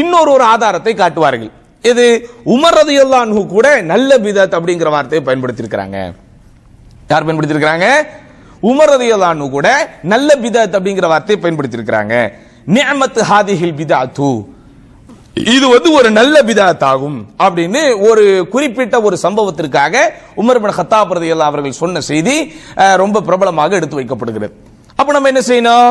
இன்னொரு ஒரு ஆதாரத்தை காட்டுவார்கள். இது உமர் ரதியல்லாஹு கூட நல்ல பிதத் அப்படிங்கிற வார்த்தையை பயன்படுத்தியிருக்கிறாங்க. யார் பயன்படுத்தியிருக்கிறாங்க? உமர் ரதியல்லாஹு கூட நல்ல பிதத் அப்படிங்கிற வார்த்தையை பயன்படுத்தியிருக்கிறாங்க. நியமத்து ஹாதிஹில் பிதாத்து. இது வந்து ஒரு நல்ல பிதாத் ஆகும் அப்படின்னு ஒரு குறிப்பிட்ட ஒரு சம்பவத்திற்காக உமர் பின் ஹத்தாப் ரதியல்லாஹு அவர்கள் சொன்ன செய்தி ரொம்ப பிரபலமாக எடுத்து வைக்கப்படுகிறது. அப்ப நம்ம என்ன செய்யணும்?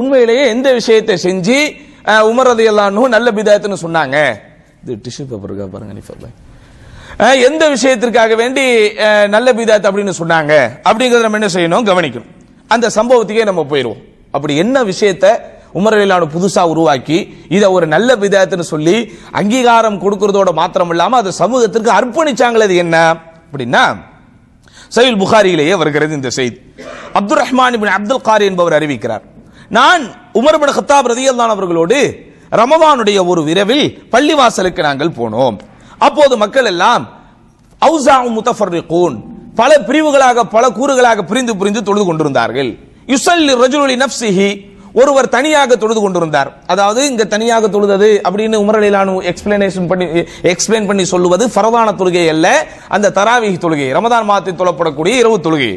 உண்மையிலேயே எந்த விஷயத்தை செஞ்சு உமரது உமர் நல்ல பிதாயத்துன்னு சொன்னாங்க. இது டிஷ்யூ பேப்பர் இருக்கா பாருங்க நிஃபர் எந்த விஷயத்திற்காக வேண்டி நல்ல பிதாத் அப்படின்னு சொன்னாங்க? அப்படிங்கிறத நம்ம என்ன செய்யணும்? கவனிக்கணும். அந்த சம்பவத்துக்கே நம்ம போயிடுவோம் அப்படி என்ன விஷயத்தை உமரலான புதுசா உருவாக்கி இதை ஒரு நல்ல விதத்துன்னு சொல்லி அங்கீகாரம் கொடுக்கறதோட மாத்திரம் இல்லாம அது சமூகத்திற்கு அர்ப்பணிச்சாங்களே அது என்ன? அப்படின்னா சைல் புகாரியிலேயே வருகிறது இந்த செய்தி. அப்துல் ரஹ்மான் அப்துல் காரி என்பவர் அறிவிக்கிறார். நான் உமர்பின் ஹத்தாப் ரதியல்லான் அவர்களோடு ரமவானுடைய ஒரு விரைவில் பள்ளிவாசலுக்கு நாங்கள் போனோம். அப்போது மக்கள் எல்லாம் அவுசா முத்தஃபர்ரிகூன் பல பிரிவுகளாக பல கூறுகளாக பிரிந்து பிரிந்து தொழுது கொண்டிருந்தார்கள். யுசல்லி ரஜுலி நப்சிஹி ஒருவர் தனியாக தொழுது கொண்டிருந்தார். அதாவது இங்க தனியாக தொழுதது அப்படின்னு உமரலிலானு எக்ஸ்பிளனேஷன் பண்ணி எக்ஸ்பிளைன் பண்ணி சொல்லுவது ஃபரதான தொழுகை அல்ல அந்த தராவிகி தொழுகை ரமதான் மாதத்தில் தொழப்படக்கூடிய இரவு தொழுகை.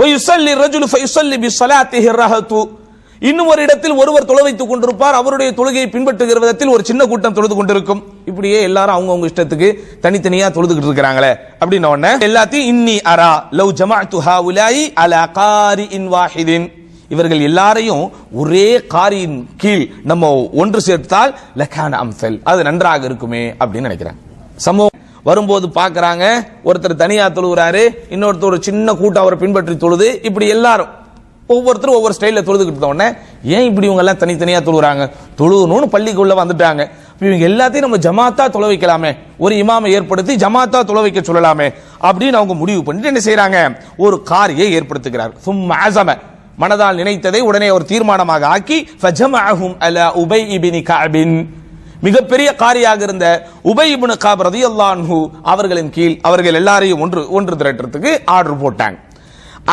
ஒய் யுசல்லி ரஜுலு ஃபயுசல்லி பி சலாத்திஹி ரஹத்து இன்னும் ஒரு இடத்தில் ஒருவர் தொலை வைத்துக் கொண்டிருப்பார். அவருடைய தொழுகையை பின்பற்றுகிற விதத்தில் ஒரு சின்ன கூட்டம் தொழுது கொண்டிருக்கும். இப்படியே எல்லாரும் அவங்கவுங்க இஷ்டத்துக்கு தனித்தனியா தொழுதுகிட்டு இருக்கிறாங்களே. அப்படின்ன உடனே எல்லாத்தையும் இன்னி அரா லவ் ஜமாஅத்து உலாயி அல காரி இன் வாஹிதின். இவர்கள் எல்லாரையும் ஒரே காரியின் கீழ் நம்ம ஒன்று சேர்த்தால் லக்கான அம்சல். அது நன்றாக இருக்குமே அப்படின்னு நினைக்கிறேன். சமூகம் வரும்போது பார்க்குறாங்க ஒருத்தர் தனியாக தொழுகிறாரு இன்னொருத்தர் ஒரு சின்ன கூட்டம் அவரை பின்பற்றி தொழுது இப்படி எல்லாரும் ஒவ்வொருத்தரும் ஒவ்வொரு ஸ்டைலில் தொழுதுகிட்டு உடனே ஏன் இப்படி இவங்க எல்லாம் தனித்தனியாக தொழுகிறாங்க தொழுகணும்னு பள்ளிக்குள்ளே வந்துட்டாங்க. இவங்க எல்லாத்தையும் நம்ம ஜமாத்தா தொலை வைக்கலாமே. ஒரு இமாமை ஏற்படுத்தி ஜமாத்தா தொலை வைக்க சொல்லலாமே. அப்படின்னு அவங்க முடிவு பண்ணிட்டு என்ன செய்கிறாங்க ஒரு காரியை ஏற்படுத்துகிறார். சும்மா ஆசம மனதால் நினைத்ததை உடனே ஒரு தீர்மானமாக ஆக்கி ஃபஜமஅஹும் அல உபை இபினி காபின் மிகப்பெரிய காரியாக இருந்த உபை இப்னு கஅப் ரலியல்லாஹு அவர்களின் கீழ் அவர்கள் எல்லாரையும் ஒன்று ஒன்று திரட்டுறதுக்கு ஆர்டர் போட்டாங்க.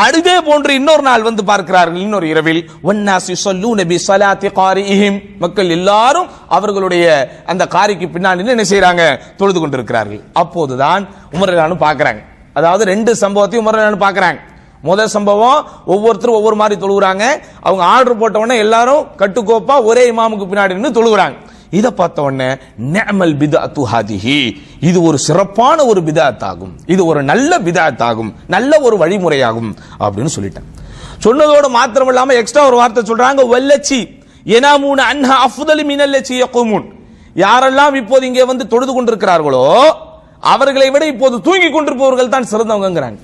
அதே போன்று இன்னொரு நாள் வந்து பார்க்கிறார்கள் இன்னொரு இரவில். ஒன்னாசி சொல்லு நபி சலாத்தி காரிஹிம் மக்கள் எல்லாரும் அவர்களுடைய அந்த காரிக்கு பின்னாடி என்ன செய்யறாங்க தொழுது கொண்டிருக்கிறார்கள். அப்போதுதான் உமரலானு பார்க்கறாங்க. அதாவது ரெண்டு சம்பவத்தையும் உமரலானு பார்க்கறாங்க. முதல் சம்பவம் ஒவ்வொருத்தரும் ஒவ்வொரு மாதிரி தொழுகிறாங்க அவங்க ஆர்டர் போட்ட உடனே எல்லாரும் கட்டுக்கோப்பா ஒரே இமாமுக்கு பின்னாடி நின்று தொழுகிறாங்க இதை பார்த்த உடனே நேமல் பிதாத்து ஹாதிஹி. இது ஒரு சிறப்பான ஒரு பிதாத் ஆகும் இது ஒரு நல்ல பிதாத் ஆகும் நல்ல ஒரு வழிமுறையாகும் அப்படின்னு சொல்லிட்டேன் சொன்னதோடு மாத்திரம் இல்லாமல் எக்ஸ்ட்ரா ஒரு வார்த்தை சொல்றாங்க வல்லச்சி எனாமூன் அன்ஹா அஃதலி மினல்லச்சி யகூமுன். யாரெல்லாம் இப்போது இங்கே வந்து தொழுது கொண்டிருக்கிறார்களோ அவர்களை விட இப்போது தூங்கி கொண்டிருப்பவர்கள் தான் சிறந்தவங்கிறாங்க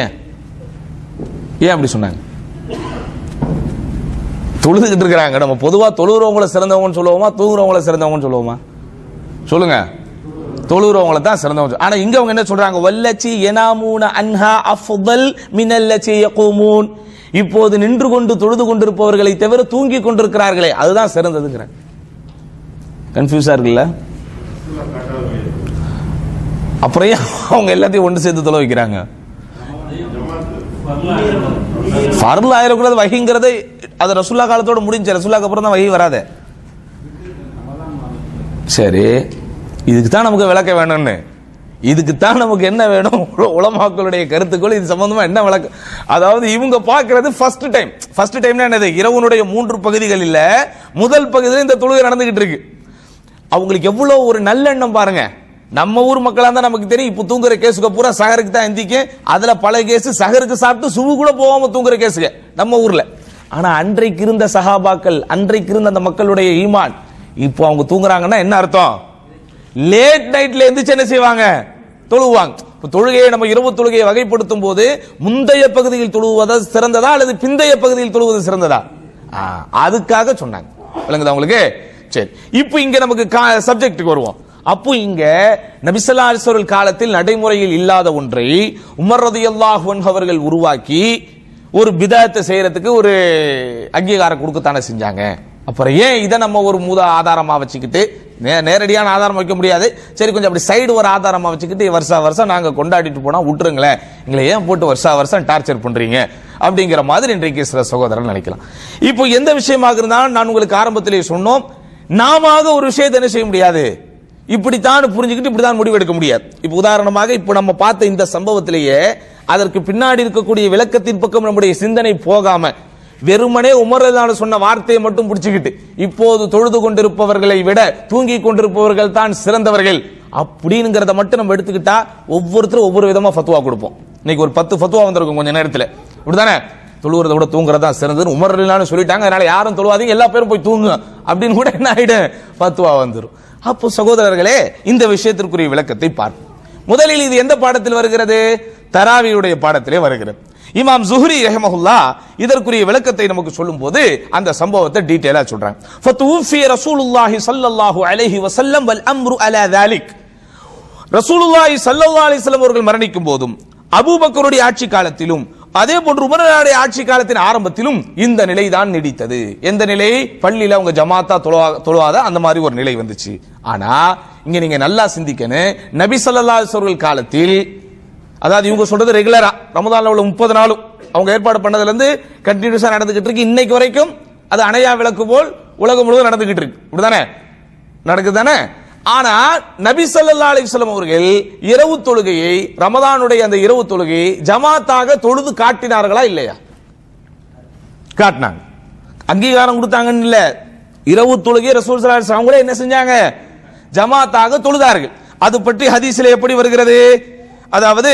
ஏன்? ஏன் அப்படி சொன்னாங்க? தொழுதுகிட்டு இருக்கிறாங்க. நம்ம பொதுவாக தொழுகிறவங்கள சிறந்தவங்கன்னு சொல்லுவோமா? தூங்குறவங்கள சிறந்தவங்கன்னு சொல்லுவோமா? சொல்லுங்க. தொழுகிறவங்கள தான் சிறந்தவங்க ஆனால் இங்கே அவங்க என்ன சொல்றாங்க? வல்லச்சி எனாமூன அன்ஹா அஃபுதல் மினல்லச்சி யகூமூன். இப்போது நின்று கொண்டு தொழுது கொண்டிருப்பவர்களை தவிர தூங்கி கொண்டிருக்கிறார்களே. அதுதான் சிறந்ததுங்கிறேன் கன்ஃபியூஸாக இருக்குல்ல? அப்புறம் அவங்க எல்லாத்தையும் ஒன்று சேர்த்து தொலை வைக்கிறாங்க? ஃபர்ல் ஆயிரக்கூடாது வகைங்கிறது அது ரசுல்லா காலத்தோட முடிஞ்சு ரசுல்லாக்கு அப்புறம் தான் வகை வராது. சரி இதுக்கு தான் நமக்கு விளக்க வேணும்னு. இதுக்கு தான் நமக்கு என்ன வேணும்? உலமாக்களுடைய கருத்துக்கள் இது சம்பந்தமா என்ன விளக்கம் அதாவது இவங்க பார்க்கறது ஃபர்ஸ்ட் டைம் ஃபர்ஸ்ட் டைம்னா என்னது? இரவுனுடைய மூன்று பகுதிகளில் முதல் பகுதியில் இந்த தொழுகை நடந்துகிட்டு இருக்கு. அவங்களுக்கு எவ்வளவு ஒரு நல்லெண்ணம் பாருங்க. நம்ம ஊர் மக்களா தான் நமக்கு தெரியும். இப்ப தூங்குற கேஸுக்கு பூரா சகருக்கு தான் எந்திக்கும் அதுல பல கேஸ் சகருக்கு சாப்பிட்டு சுவு கூட போகாம தூங்குற கேஸுக்கு நம்ம ஊர்ல. ஆனா அன்றைக்கு இருந்த சஹாபாக்கள் அன்றைக்கு இருந்த அந்த மக்களுடைய ஈமான் இப்போ அவங்க தூங்குறாங்கன்னா என்ன அர்த்தம்? லேட் நைட்ல எந்திரிச்சு என்ன செய்வாங்க? தொழுவாங்க. இப்போ தொழுகையை நம்ம இரவு தொழுகையை வகைப்படுத்தும் போது முந்தைய பகுதியில் தொழுவது சிறந்ததா அல்லது பிந்தைய பகுதியில் தொழுவது சிறந்ததா? ஆ, அதுக்காக சொன்னாங்க. விளங்குதா உங்களுக்கு? சரி. இப்போ இங்க நமக்கு சப்ஜெக்ட்டுக்கு வருவோம். அப்போ இங்க நபிசல்லா அலிஸ்வர்கள் காலத்தில் நடைமுறையில் இல்லாத ஒன்றை உமர் ரதியல்லாஹு அவர்கள் உருவாக்கி ஒரு பிதாத்தை செய்யறதுக்கு ஒரு அங்கீகாரம் கொடுக்கத்தானே செஞ்சாங்க. அப்புறம் ஏன் இதை நம்ம ஒரு மூத ஆதாரமாக வச்சுக்கிட்டு நே- நேரடியான ஆதாரம் வைக்க முடியாது. சரி கொஞ்சம் அப்படி சைடு ஒரு ஆதாரமாக வச்சுக்கிட்டு வருஷா வருஷம் நாங்கள் கொண்டாடிட்டு போனால் விட்டுருங்களேன். எங்களை ஏன் போட்டு வருஷா வருஷம் டார்ச்சர் பண்ணுறீங்க அப்படிங்கிற மாதிரி இன்றைக்கு சில சகோதரன் நினைக்கலாம். இப்போ எந்த விஷயமாக இருந்தாலும் நான் உங்களுக்கு ஆரம்பத்திலேயே சொன்னோம் நாம ஒரு விஷயத்தை என்ன செய்ய முடியாது? இப்படித்தான் புரிஞ்சுக்கிட்டு இப்படிதான் முடிவு எடுக்க முடியாது. இப்ப உதாரணமாக இப்ப நம்ம பார்த்த இந்த சம்பவத்திலேயே அதற்கு பின்னாடி இருக்கக்கூடிய விளக்கத்தின் பக்கம் நம்முடைய சிந்தனை போகாம வெறுமனே உமரதான சொன்ன வார்த்தையை மட்டும் பிடிச்சுக்கிட்டு இப்போது தொழுது கொண்டிருப்பவர்களை விட தூங்கி கொண்டிருப்பவர்கள் தான் சிறந்தவர்கள். அப்படிங்கிறத மட்டும் நம்ம எடுத்துக்கிட்டா ஒவ்வொருத்தரும் ஒவ்வொரு விதமா ஃபத்துவா கொடுப்போம். இன்னைக்கு ஒரு பத்து ஃபத்துவா வந்திருக்கும் கொஞ்ச நேரத்தில். இப்படிதானே தொழுகிறத விட தூங்குறது தான் சிறந்தது உமர்லான்னு சொல்லிட்டாங்க. அதனால யாரும் தொழுவாதீங்க எல்லா பேரும் போய் தூங்குங்க. அப்படின்னு கூட என்ன ஆயிடும்? ஃபத்துவா வந்துடும் அப்போ சகோதரர்களே இந்த விஷயத்திற்குரிய விளக்கத்தை பார்ப்போம். முதலில் இது எந்த பாடத்தில் வருகிறது? தராவியுடைய பாடத்திலே வருகிறது. இமாம் ஜுஹ்ரி ரஹமஹுல்லா இதற்குரிய விளக்கத்தை நமக்கு சொல்லும் போது அந்த சம்பவத்தை டீட்டெயிலா சொல்றாங்க ஃபத்துஃபி ரசூலுல்லாஹி ஸல்லல்லாஹு அலைஹி வஸல்லம் வல் அம்ரு அலா தாலிக் ரசூலுல்லாஹி ஸல்லல்லாஹு அலைஹி வஸல்லம் அவர்கள் மரணிக்கும் போதும் அபூபக்கருடைய ஆட்சி காலத்திலும் அதே போன்று உமரனுடைய ஆட்சி காலத்தின் ஆரம்பத்திலும் இந்த நிலை தான் நீடித்தது. எந்த நிலை? பள்ளியில அவங்க ஜமாத்தா தொழுவா- தொழுவாத? அந்த மாதிரி ஒரு நிலை வந்துச்சு. ஆனா இங்க நீங்க நல்லா சிந்திக்கணும். நபி ஸல்லல்லாஹு அவர்கள் காலத்தில் அதாவது இவங்க சொல்றது ரெகுலரா ரமதான்ல உள்ள முப்பது நாளும். அவங்க ஏற்பாடு பண்ணதுல இருந்து கண்டினியூஸா நடந்துகிட்டு இருக்கு. இன்னைக்கு வரைக்கும் அது அணையா விளக்கு போல் உலகம் முழுவதும் நடந்துகிட்டு இருக்கு. இப்படிதானே? நடக்குது தானே? ஆனா நபி ஸல்லல்லாஹு அலைஹி அவர்கள் இரவு தொழுகையை ரமதானுடைய அந்த இரவு தொழுகையை ஜமாத்தாக தொழுது காட்டினார்களா இல்லையா? காட்டினாங்க. அங்கீகாரம் கொடுத்தாங்கன்னு இல்ல. இரவு தொழுகை ரசூல் சலாஹ் அவங்களே என்ன செஞ்சாங்க? ஜமாத்தாக தொழுதார்கள். அது பற்றி ஹதீஸில் எப்படி வருகிறது? அதாவது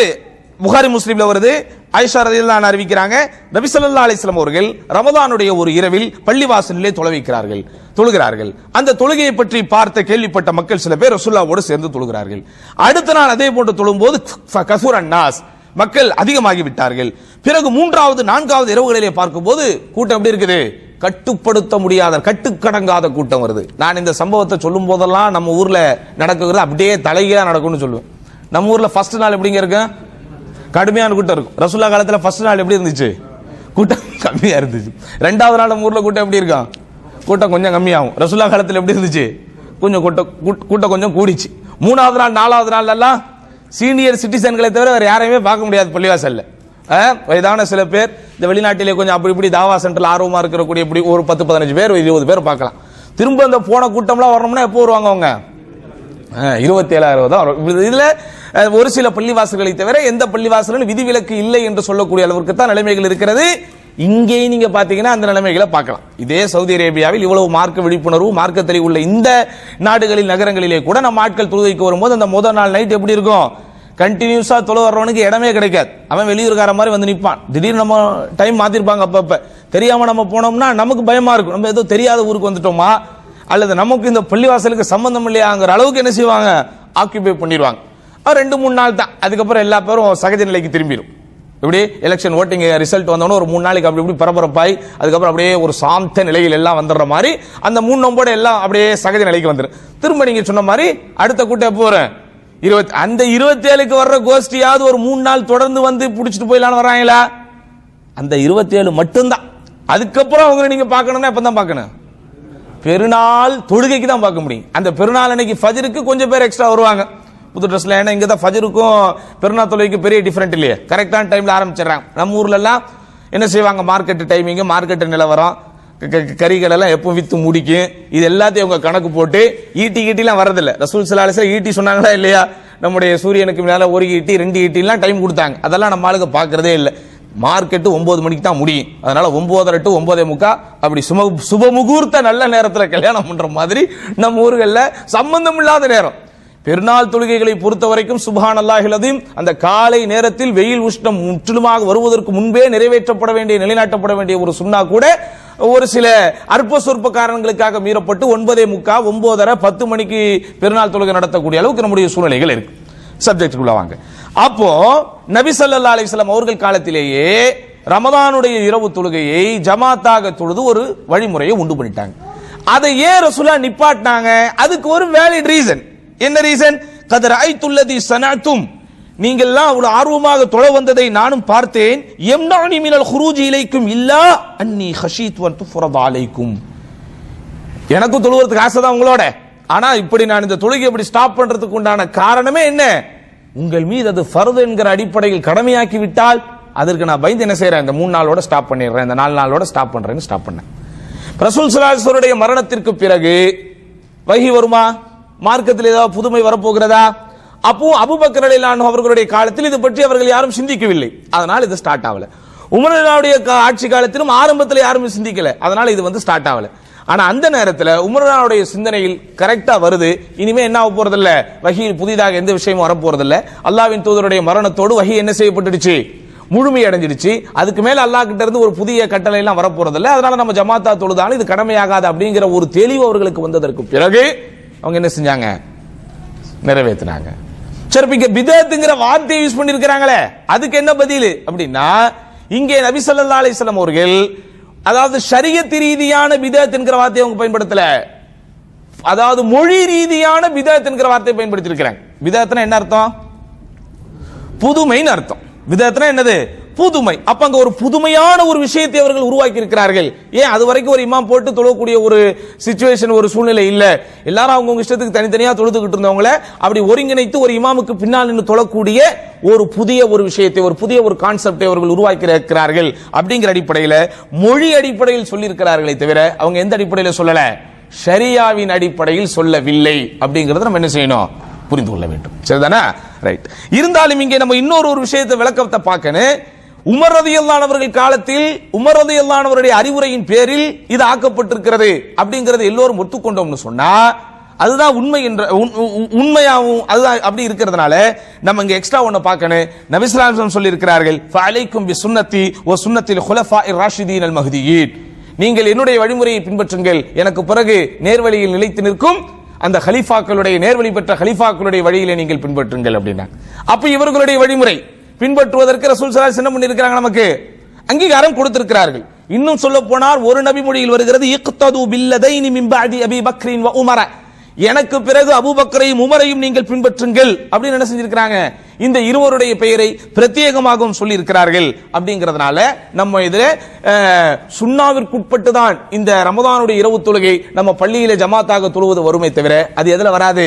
புகாரி முஸ்லீம்ல வருது. ஆயிஷா ரலியல்லாஹு அறிவிக்கிறாங்க. நபி ஸல்லல்லாஹு அலைஹி வஸல்லம் அவர்கள் ரமதானுடைய ஒரு இரவில் பள்ளிவாசலிலே தொலைவிக்கிறார்கள் தொழுகிறார்கள். அந்த தொழுகையை பற்றி பார்த்த கேள்விப்பட்ட மக்கள் சில பேர் ரசுல்லாவோடு சேர்ந்து தொழுகிறார்கள். அடுத்த நாள் அதே போன்று தொழும்போது கசூர் அன்னாஸ். மக்கள் அதிகமாகி விட்டார்கள் பிறகு மூன்றாவது நான்காவது இரவுகளிலே பார்க்கும்போது கூட்டம் எப்படி இருக்குது? கட்டுப்படுத்த முடியாத கட்டுக்கடங்காத கூட்டம் வருது. நான் இந்த சம்பவத்தை சொல்லும் போதெல்லாம் நம்ம ஊர்ல நடக்குகிறது அப்படியே தலைகீழா நடக்கும்னு சொல்லுவேன். நம்ம ஊர்ல ஃபர்ஸ்ட் நாள் எப்படிங்க இருக்கு கடுமையான கூட்டம் இருக்கும். ரசுல்லா காலத்தில் ஃபர்ஸ்ட் நாள் எப்படி இருந்துச்சு? கூட்டம் கம்மியாக இருந்துச்சு. ரெண்டாவது நாள் நம்ம கூட்டம் எப்படி இருக்கும் கூட்டம் கொஞ்சம் கம்மியாகும். ரசுல்லா காலத்தில் எப்படி இருந்துச்சு? கொஞ்சம் கூட்டம் கூட்- கூட்டம் கொஞ்சம் கூடிச்சு. மூணாவது நாள் நாலாவது நாள்லாம் சீனியர் சிட்டிசன்களை தவிர வேறு யாரையுமே பார்க்க முடியாது பள்ளிவாசலில். வயதான சில பேர் இந்த வெளிநாட்டிலே கொஞ்சம் அப்படி இப்படி தாவா சென்டரில் ஆர்வமாக இருக்கக்கூடிய இப்படி ஒரு பத்து பதினஞ்சு பேர் இருபது பேர் பார்க்கலாம். திரும்ப இந்த போன கூட்டம்லாம் வரணும்னா எப்போ வருவாங்க அவங்க? இருபத்தி தான் இதுல ஒரு சில பள்ளிவாசல்களை தவிர எந்த பள்ளிவாசலும் விதிவிலக்கு இல்லை என்று சொல்லக்கூடிய அளவுக்கு தான் நிலைமைகள் இருக்கிறது. இங்கேயும் நீங்க பாத்தீங்கன்னா அந்த நிலைமைகளை பார்க்கலாம். இதே சவுதி அரேபியாவில் இவ்வளவு மார்க்க விழிப்புணர்வு மார்க்க தெளிவு உள்ள இந்த நாடுகளில் நகரங்களிலே கூட நம்ம ஆட்கள் தொழுகைக்கு வரும்போது அந்த முதல் நாள் நைட் எப்படி இருக்கும்? கண்டினியூஸா தொலை வர்றவனுக்கு இடமே கிடைக்காது. அவன் வெளியூர்கார மாதிரி வந்து நிற்பான் திடீர்னு நம்ம டைம் மாத்திருப்பாங்க அப்பப்ப. தெரியாம நம்ம போனோம்னா நமக்கு பயமா இருக்கும். நம்ம ஏதோ தெரியாத ஊருக்கு வந்துட்டோமா? அல்லது நமக்கு இந்த பள்ளிவாசலுக்கு சம்பந்தம் இல்லையாங்கிற அளவுக்கு என்ன செய்வாங்க? ஆக்கியபை பண்ணிடுவாங்க. ரெண்டு மூணு நாள் தான். அதுக்கப்புறம் எல்லா பேரும் சகஜ நிலைக்கு திரும்பிடும். இப்படி எலெக்ஷன் ஓட்டிங் ரிசல்ட் வந்தோடனே ஒரு மூணு நாளைக்கு அப்படி இப்படி பரபரப்பாய் அதுக்கப்புறம் அப்படியே ஒரு சாந்த நிலையில் எல்லாம் வந்துடுற மாதிரி அந்த மூணு நம்போட எல்லாம் அப்படியே சகஜ நிலைக்கு வந்துடும் திரும்ப நீங்க சொன்ன மாதிரி அடுத்த கூட்டம் எப்போ வரும்? இருபத்தி அந்த இருபத்தி ஏழுக்கு வர்ற கோஷ்டியாவது ஒரு மூணு நாள் தொடர்ந்து வந்து பிடிச்சிட்டு போயிடலான்னு வராங்களா? அந்த இருபத்தி ஏழு மட்டும்தான். அதுக்கப்புறம் அவங்க நீங்க பார்க்கணும்னா எப்பதான் பார்க்கணும்? பெருநாள் தொழுகைக்கு தான் பார்க்க முடியும். அந்த பெருநாள் அன்னைக்கு ஃபஜருக்கு கொஞ்சம் பேர் எக்ஸ்ட்ரா வருவாங்க. புது ட்ரெஸ்ல ஏன்னா இங்கே தான் ஃபஜருக்கும் பெருநாள் தொழுகைக்கு பெரிய டிஃப்ரெண்ட் இல்லையே. கரெக்டான டைம்ல ஆரம்பிச்சிடுறாங்க. நம்ம ஊர்ல எல்லாம் என்ன செய்வாங்க? மார்க்கெட் டைமிங் மார்க்கெட் நிலவரம் க- கறிகள் எல்லாம் எப்போ வித்து முடிக்கும். இது எல்லாத்தையும் அவங்க கணக்கு போட்டு ஈட்டி ஈட்டிலாம் வரதில்ல. ரசூல் சலாலிசா ஈட்டி சொன்னாங்களா இல்லையா? நம்முடைய சூரியனுக்கு மேலே ஒரு ஈட்டி ரெண்டு ஈட்டிலாம் டைம் கொடுத்தாங்க. அதெல்லாம் நம்ம ஆளுக்கு பார்க்கறதே இல்லை. மார்க்கெட்டு ஒன்பது மணிக்கு தான் முடியும். அதனால ஒன்பதரை டு ஒன்பதே முக்கா அப்படி சும சுப முகூர்த்த நல்ல நேரத்தில் கல்யாணம் பண்ற மாதிரி நம்ம ஊர்களில் சம்பந்தம் இல்லாத நேரம். பெருநாள் தொழுகைகளை பொறுத்த வரைக்கும் சுபான் அல்லாஹிலதையும் அந்த காலை நேரத்தில் வெயில் உஷ்ணம் முற்றிலுமாக வருவதற்கு முன்பே நிறைவேற்றப்பட வேண்டிய நிலைநாட்டப்பட வேண்டிய ஒரு சுண்ணா கூட ஒரு சில அற்ப சொற்ப காரணங்களுக்காக மீறப்பட்டு ஒன்பதே முக்கா ஒன்பதரை பத்து மணிக்கு பெருநாள் தொழுகை நடத்தக்கூடிய அளவுக்கு நம்முடைய சூழ்நிலைகள் இருக்கு. சப்ஜெக்டுக்குள்ள வாங்க. அப்போ நபி சல்லா அலிஸ்லாம் அவர்கள் காலத்திலேயே ரமதானுடைய இரவு தொழுகையை ஜமாத்தாக தொழுது ஒரு வழிமுறையை உண்டு பண்ணிட்டாங்க. அதை ஏன் ரசுலா நிப்பாட்டினாங்க? அதுக்கு ஒரு வேலிட் ரீசன் என்ன ரீசன் கதர் ஐத்துள்ளதி சனாத்தும் நீங்கள்லாம் அவ்வளவு ஆர்வமாக தொழ வந்ததை நானும் பார்த்தேன். எம்னானி மினல் ஹுரூஜி இலைக்கும் இல்லா அன்னி ஹஷீத் வன் புறதாலைக்கும் எனக்கும் தொழுவதற்கு ஆசை தான் உங்களோட. ஆனா இப்படி நான் இந்த தொழுகை இப்படி ஸ்டாப் பண்றதுக்கு உண்டான காரணமே என்ன? உங்கள் மீது அது ஃபர்து என்கிற அடிப்படையில் கடமையாக்கி விட்டால் அதற்கு நான் பயந்து என்ன செய்யறேன் இந்த மூணு நாளோட ஸ்டாப் பண்ணிடுறேன். இந்த நாலு நாளோட ஸ்டாப் பண்றேன்னு ஸ்டாப் பண்ணேன். ரசூல் சுல்லாசுடைய மரணத்திற்கு பிறகு வகி வருமா? மார்க்கத்தில் ஏதாவது புதுமை வரப்போகிறதா? அப்போ அபுபக்கர் ரலியல்லாஹு அவர்களுடைய காலத்தில் இது பற்றி அவர்கள் யாரும் சிந்திக்கவில்லை. அதனால் இது ஸ்டார்ட் ஆகல. உமரனுடைய ஆட்சி காலத்திலும் ஆரம்பத்தில் யாரும் சிந்திக்கல. அதனால இது வந்து ஸ்டார்ட் ஆகல. ஆனா அந்த நேரத்தில் உமரனுடைய சிந்தனையில் கரெக்டா வருது. இனிமே என்ன ஆக போறதில்ல? வகையில் புதிதாக எந்த விஷயமும் வரப்போறதில்ல அல்லாவின் தூதருடைய மரணத்தோடு வகி என்ன செய்யப்பட்டுடுச்சு? முழுமை அடைஞ்சிடுச்சு. அதுக்கு மேல அல்லாஹ் கிட்ட இருந்து ஒரு புதிய கட்டளை எல்லாம் வரப்போறதில்ல அதனால நம்ம ஜமாத்தா தொழுதாலும் இது கடமையாகாது அப்படிங்கிற ஒரு தெளிவு அவர்களுக்கு வந்ததற்கு பிறகு அவங்க என்ன செஞ்சாங்க? நிறைவேற்றினாங்க. சரி இங்க பிதத்துங்கிற வார்த்தையை யூஸ் பண்ணிருக்கிறாங்களே அதுக்கு என்ன பதில்? அப்படின்னா இங்கே நபி ஸல்லல்லாஹு அலிஸ்லாம் அவர்கள் அதாவது சரியத்து ரீதியான பிதத் என்கிற வார்த்தையை அவங்க பயன்படுத்தல. அதாவது மொழி ரீதியான பிதத் என்கிற வார்த்தையை பயன்படுத்தி இருக்கிறாங்க பிதத்னா என்ன அர்த்தம்? புதுமைன்னு அர்த்தம். விதத்துனா என்னது? புதுமை. அப்ப அங்க ஒரு புதுமையான ஒரு விஷயத்தை அவர்கள் உருவாக்கி இருக்கிறார்கள் ஏன்? அது வரைக்கும் ஒரு இமாம் போட்டு தொழக்கூடிய ஒரு சுச்சுவேஷன் ஒரு சூழ்நிலை இல்ல. எல்லாரும் அவங்க இஷ்டத்துக்கு தனித்தனியா தொழுதுகிட்டு இருந்தவங்கள அப்படி ஒருங்கிணைத்து ஒரு இமாமுக்கு பின்னால் நின்று தொழக்கூடிய ஒரு புதிய ஒரு விஷயத்தை ஒரு புதிய ஒரு கான்செப்டை அவர்கள் உருவாக்கி இருக்கிறார்கள் அப்படிங்கிற அடிப்படையில் மொழி அடிப்படையில் சொல்லி இருக்கிறார்களே தவிர அவங்க எந்த அடிப்படையில் சொல்லல? ஷரியாவின் அடிப்படையில் சொல்லவில்லை அப்படிங்கறத நம்ம என்ன செய்யணும்? புரிந்து கொள்ள வேண்டும். சரிதானே? ரைட் இருந்தாலும் இங்கே நம்ம இன்னொரு ஒரு விஷயத்தை விளக்கத்தை பார்க்கணும். உமர் ரதியல்லானவர்கள் காலத்தில் உமர் ரதியல்லானவருடைய அறிவுரையின் பேரில் இது ஆக்கப்பட்டிருக்கிறது அப்படிங்கறது எல்லோரும் ஒத்துக்கொண்டோம்னு சொன்னா அதுதான் உண்மை என்ற உண்- உண்மையாவும் அதுதான் அப்படி இருக்கிறதுனால நம்ம இங்க எக்ஸ்ட்ரா ஒன்று பார்க்கணும். நபிஸ்லாம் சொல்லி இருக்கிறார்கள் ஃபஅலைக்கும் பி சுன்னத்தி ஓ சுன்னத்தில் ஹுலஃபா ராஷிதீன் அல் மஹதியீன். நீங்கள் என்னுடைய வழிமுறையை பின்பற்றுங்கள். எனக்கு பிறகு நேர்வழியில் நிலைத்து நிற்கும் அந்த ஹலிஃபாக்களுடைய நேர்வழி பெற்ற ஹலிஃபாக்களுடைய வழியிலே நீங்கள் பின்பற்றுங்கள் அப்படின்னா. அப்ப இவர்களுடைய வழிமுறை பின்பற்றுவதற்கு ரசூல் ஸல்லல்லாஹு என்ன பண்ணியிருக்கிறாங்க நமக்கு. அங்கீகாரம் கொடுத்திருக்கிறார்கள். இன்னும் சொல்ல போனால் ஒரு நபி மொழியில் வருகிறது இக்தது பில்லதைனி மின் அபி பக்ரின் வ உமர. எனக்கு பிறகு அபுபக்கரையும் உமரையும் நீங்கள் பின்பற்றுங்கள். அப்படின்னு என்ன செஞ்சிருக்கிறாங்க? இந்த இருவருடைய பெயரை பிரத்யேகமாகவும் சொல்லி இருக்கிறார்கள் அப்படிங்கிறதுனால நம்ம இதுல சுண்ணாவிற்குட்பட்டு தான் இந்த ரமதானுடைய இரவு தொழுகை நம்ம பள்ளியில ஜமாத்தாக தொழுவது வருமே தவிர அது எதுல வராது?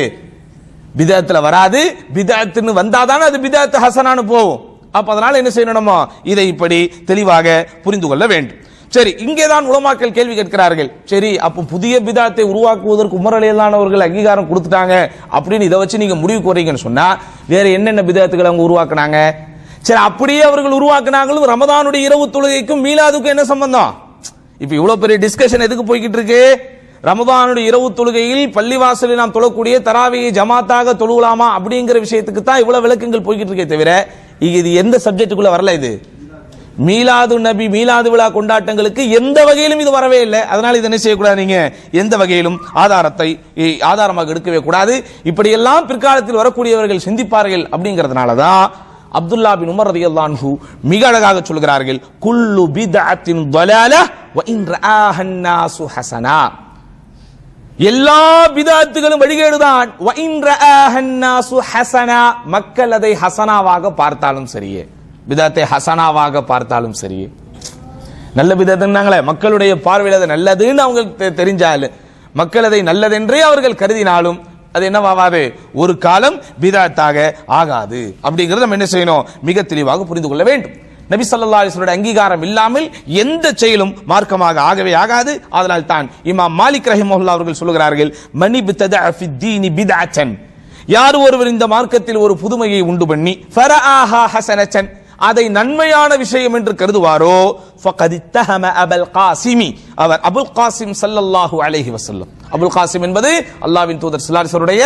பிதத்தில் வராது பிதத்துன்னு வந்தாதானே அது பிதத்து ஹசனானு போகும். அப்போ அதனால என்ன செய்யணுமோ இதை இப்படி தெளிவாக புரிந்து கொள்ள வேண்டும். சரி இங்கேதான் உலமாக்கள் கேள்வி கேட்கிறார்கள். சரி அப்போ புதிய பிதாத்தை உருவாக்குவதற்கு உமரலையிலானவர்கள் அங்கீகாரம் கொடுத்துட்டாங்க அப்படின்னு இதை வச்சு நீங்க முடிவு குறைங்கன்னு சொன்னா வேற என்னென்ன பிதாத்துகளை அவங்க உருவாக்குனாங்க? சரி அப்படியே அவர்கள் உருவாக்குனாங்களும் ரமதானுடைய இரவு தொழுகைக்கும் மீலாதுக்கும் என்ன சம்பந்தம்? இப்ப இவ்வளவு பெரிய டிஸ்கஷன் எதுக்கு போய்கிட்டு இருக்கு? ரமதானுடைய இரவு தொழுகையில் பள்ளிவாசலை நாம் தொழக்கூடிய தராவியை ஜமாத்தாக தொழுகலாமா அப்படிங்கிற விஷயத்துக்கு தான் இவ்வளவு விளக்கங்கள் போய்கிட்டு இருக்கே தவிர இது எந்த சப்ஜெக்டுக்குள்ள வரல இது? மீலாது நபி மீலாது விழா கொண்டாட்டங்களுக்கு எந்த வகையிலும் இது வரவே இல்லை. அதனால் இது என்ன செய்யக்கூடாது நீங்க? எந்த வகையிலும் ஆதாரத்தை ஆதாரமாக எடுக்கவே கூடாது. இப்படியெல்லாம் பிற்காலத்தில் வரக்கூடியவர்கள் சிந்திப்பார்கள் அப்படிங்கிறதுனால தான் அப்துல்லா பின் உமர் ரதி அல்லான்ஹு மிக அழகாக சொல்கிறார்கள் குல்லு பிதாத்தின் வலால வ இன் சுஹசனா எல்லா பிதாத்துகளும் வழிகேடுதான். மக்கள் அதை ஹசனாவாக பார்த்தாலும் சரியே. பிதாத்தை ஹசனாவாக பார்த்தாலும் சரியே. நல்ல பிதாத்துனாங்களே மக்களுடைய பார்வையில் அது நல்லதுன்னு அவங்களுக்கு தெரிஞ்சாலும் மக்கள் அதை நல்லதென்றே அவர்கள் கருதினாலும் அது என்னவாகாது ஒரு காலம் பிதாத்தாக ஆகாது. அப்படிங்கிறத நம்ம என்ன செய்யணும்? மிக தெளிவாக புரிந்து கொள்ள வேண்டும். நபி சொல்லா அலைஹி அங்கீகாரம் இல்லாமல் எந்த செயலும் மார்க்கமாக ஆகவே ஆகாது. அதனால் தான் இமாம் மாலிக் ரஹிமஹுல்லா அவர்கள் சொல்கிறார்கள் மணி பித்தத ஃபி தீனி யார் ஒருவர் இந்த மார்க்கத்தில் ஒரு புதுமையை உண்டு பண்ணி ஃபரஆஹா ஹஸனத்தன் அதை நன்மையான விஷயம் என்று கருதுவாரோ? அபல் காசிமி. அவர் அபுல் காசிம் ஸல்லல்லாஹு அலஹி வசல்லம் அபுல் காசிம் என்பது அல்லாஹ்வின் தூதர் சிலாரிசருடைய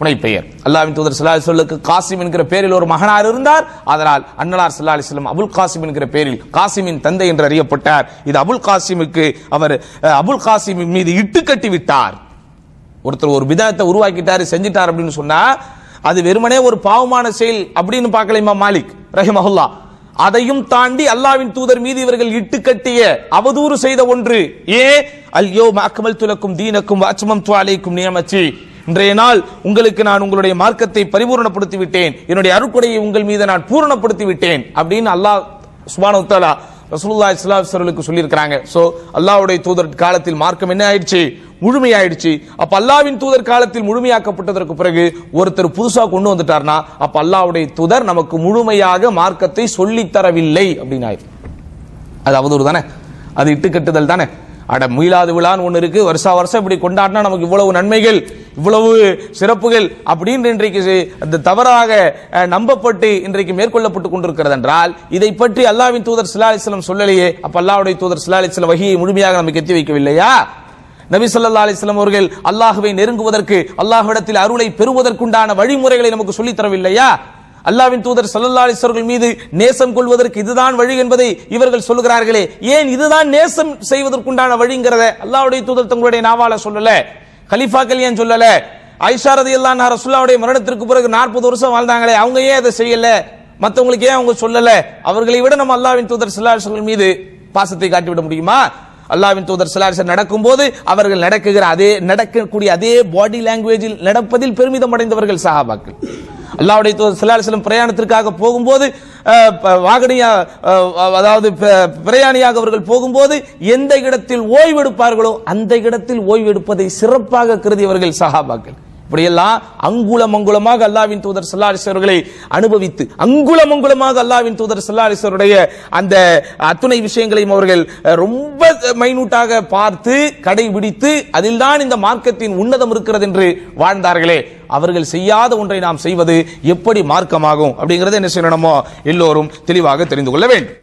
புனைப்பெயர். அல்லாஹ்வின் தூதர் ஸல்லல்லாஹு சொல்லுக்கு காசிம் என்கிற பேரில் ஒரு மகனார் இருந்தார். அதனால் அன்னலார் ஸல்லல்லாஹு அலைஹி அபுல் காசிம் என்கிற பேரில் காசிமின் தந்தை என்று அறியப்பட்டார். இது அபுல் காசிமுக்கு அவர் அபுல் காசிம் மீது இட்டு கட்டி விட்டார் ஒருத்தர் ஒரு விதத்தை உருவாக்கிட்டாரு செஞ்சிட்டார் அப்படின்னு சொன்னா அது வெறுமனே ஒரு பாவமான செயல் அப்படின்னு பார்க்கல மாலிக் ரஹிமஹுல்லா. அதையும் தாண்டி அல்லாவின் தூதர் மீது இவர்கள் இட்டு கட்டிய அவதூறு செய்த ஒன்று ஏ அல்யோ அக்மல் துலக்கும் தீனக்கும் அச்சமம் துவாலைக்கும் நியமச்சி இன்றைய நாள் உங்களுக்கு நான் உங்களுடைய மார்க்கத்தை பரிபூரணப்படுத்தி விட்டேன் என்னுடைய அருக்குடையை உங்கள் மீது நான் பூரணப்படுத்தி விட்டேன் அப்படின்னு அல்லாஹ் சுபானு தஆலா ரசூலுல்லாஹி சொல்லியிருக்கிறாங்க. சோ அல்லாவுடைய தூதர் காலத்தில் மார்க்கம் என்ன ஆயிடுச்சு? முழுமையாயிடுச்சு. அப்ப அல்லாவின் தூதர் காலத்தில் முழுமையாக்கப்பட்டதற்கு பிறகு ஒருத்தர் புதுசா கொண்டு வந்துட்டார்னா அப்ப அல்லாவுடைய தூதர் நமக்கு முழுமையாக மார்க்கத்தை சொல்லித் தரவில்லை. அப்படின்னு ஆயிடுச்சு. அது அவதூறு தானே? அது இட்டுக்கட்டுதல் தானே? அட மீளாது விழான்னு ஒன்று இருக்கு. வருஷா வருஷம் இப்படி கொண்டாடினா நமக்கு இவ்வளவு நன்மைகள் இவ்வளவு சிறப்புகள் அப்படின்னு இன்றைக்கு தவறாக நம்பப்பட்டு இன்றைக்கு மேற்கொள்ளப்பட்டு கொண்டிருக்கிறது என்றால் இதை பற்றி அல்லாவின் தூதர் சிலா அலிஸ்லம் சொல்லலையே. அப்ப அல்லாவுடைய தூதர் சிலா அலிஸ்லம் வகையை முழுமையாக நமக்கு எத்தி வைக்கவில்லையா? நபி சொல்லா அலிஸ்லாம் அவர்கள் அல்லாஹுவை நெருங்குவதற்கு அல்லாஹ்விடத்தில் அருளை பெறுவதற்குண்டான வழிமுறைகளை நமக்கு சொல்லித் தரவில்லையா? அல்லாவின் தூதர் ஸல்லல்லாஹு அலைஹி மீது நேசம் கொள்வதற்கு இதுதான் வழி என்பதை இவர்கள் சொல்லுகிறார்களே. ஏன் இதுதான் நேசம் செய்வதற்குண்டான வழிங்கிறத அல்லாவுடைய தூதர் தங்களுடைய நாவால சொல்லல. கலிஃபாக்கள் ஏன் சொல்லல. ஐஷா ரதியல்லாஹு அன்ஹா மரணத்திற்கு பிறகு 40 வருஷம் வாழ்ந்தாங்களே அவங்க ஏன் அதை செய்யல? மற்றவங்களுக்கு ஏன் அவங்க சொல்லல? அவர்களை விட நம்ம அல்லாஹ்வின் தூதர் சல்லாசர்கள் மீது பாசத்தை காட்டிவிட முடியுமா? அல்லாவின் தூதர் ஸல்லல்லாஹு நடக்கும்போது அவர்கள் நடக்குகிற அதே நடக்கக்கூடிய அதே பாடி லாங்குவேஜில் நடப்பதில் பெருமிதம் அடைந்தவர்கள் சஹாபாக்கள். அல்லாவுடைய தூதர் ஸல்லல்லாஹு பிரயாணத்திற்காக போகும்போது அஹ், வாகனியா அஹ், அதாவது பிரயாணியாக அவர்கள் போகும்போது எந்த இடத்தில் ஓய்வெடுப்பார்களோ அந்த இடத்தில் ஓய்வெடுப்பதை சிறப்பாக கருதியவர்கள் சஹாபாக்கள். இப்படியெல்லாம் அங்குலம் அங்குலமாக அல்லாவின் தூதர் சல்லாரிசவர்களை அனுபவித்து அங்குலம் அங்குலமாக அல்லாவின் தூதர் சல்லாரிசவருடைய அந்த அத்துணை விஷயங்களையும் அவர்கள் ரொம்ப மைனூட்டாக பார்த்து கடைபிடித்து அதில்தான் இந்த மார்க்கத்தின் உன்னதம் இருக்கிறது என்று வாழ்ந்தார்களே. அவர்கள் செய்யாத ஒன்றை நாம் செய்வது எப்படி மார்க்கமாகும் அப்படிங்கிறத என்ன செய்யணுமோ எல்லோரும் தெளிவாக தெரிந்து கொள்ள வேண்டும்.